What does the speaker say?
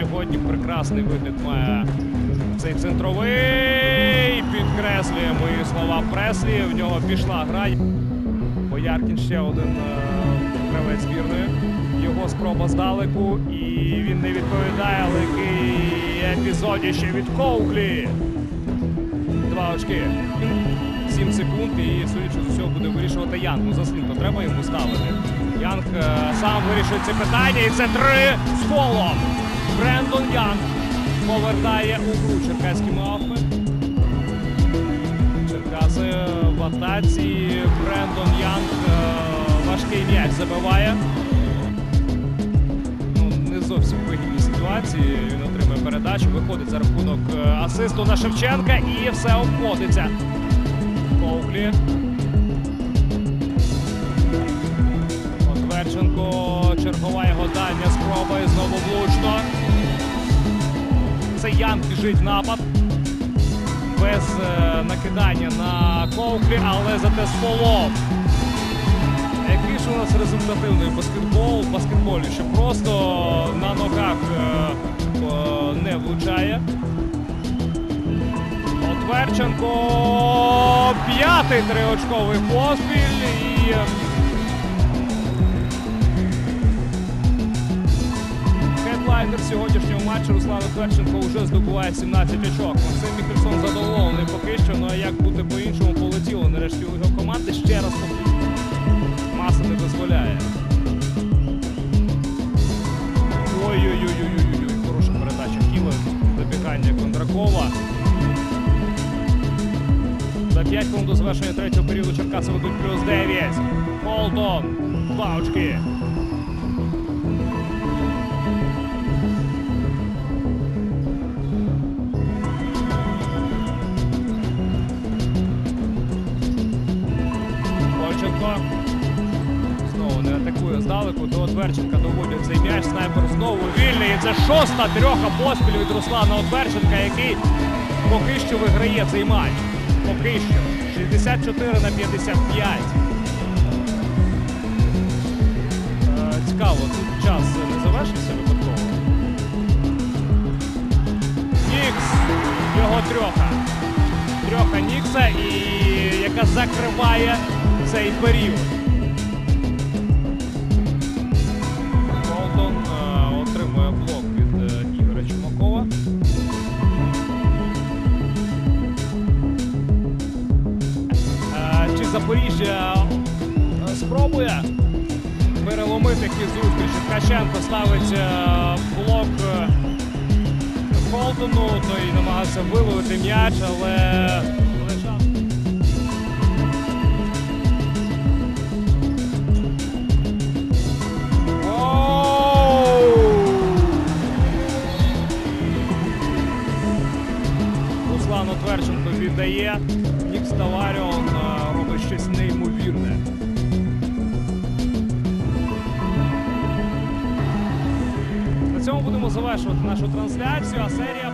сьогодні прекрасний вигляд має цей центровий. Підкреслює мої слова Преслі. В нього пішла гра. Бояркін ще один е, гравець збірної. Його спроба здалеку, і він не відповідає, але який епізодіще від Коуклі. Два очки. 7 секунд і судячи з усього буде вирішувати Янг. Ну заслінко треба йому ставити. Янг е, сам вирішує це питання, і це три з колом. Повертає у гру черкаські мавпи. Черкаси в атаці. Брендон Янг е, важкий м'яч забиває. Ну, не зовсім вигідні ситуації. Він отримує передачу, виходить за рахунок е, асисту на Шевченка і все обходиться. Ковклі. Отверченко, Ян біжить напад. Без е, накидання на Ковклі, але зате з полом. Який ж у нас результативний баскетбол баскетболі, що просто на ногах е, е, не влучає. Отверченко п'ятий триочковий поспіль і хедлайнер сьогоднішнього матчу Руслан Отверченко вже здобуває 17 очок. Максим Мікельсон задоволений поки що, ну а як бути по-іншому полетіло нарешті у його команди ще раз. Маса не дозволяє. Ой-ой-ой-ой-ой, хороша передача Кіла. Забігання Кондракова. За 5 хвилин до завершення третього періоду Черкаси ведуть плюс 9. Холдон. Два Бойченко. Знову не атакує здалеку. До Отверченка доводять цей м'яч. Снайпер знову вільний. І це шоста трьоха поспіль від Руслана Отверченка, який поки що виграє цей матч. Поки що. 64 на 55. Е, Цікаво, тут час не завершився випадково. Нікс. Його трьоха. Трьоха Нікса, і яка закриває цей період. Голдон е, отримує блок від е, Ігоря Чумакова. Е, Чи Запоріжжя спробує переломити хід зустрічі? Ткаченко ставить блок Холдену, той намагався виловити м'яч, але Руслан Отверченко віддає. Нікс Таваріон е, робить щось неймовірне. На цьому будемо завершувати нашу трансляцію, а серія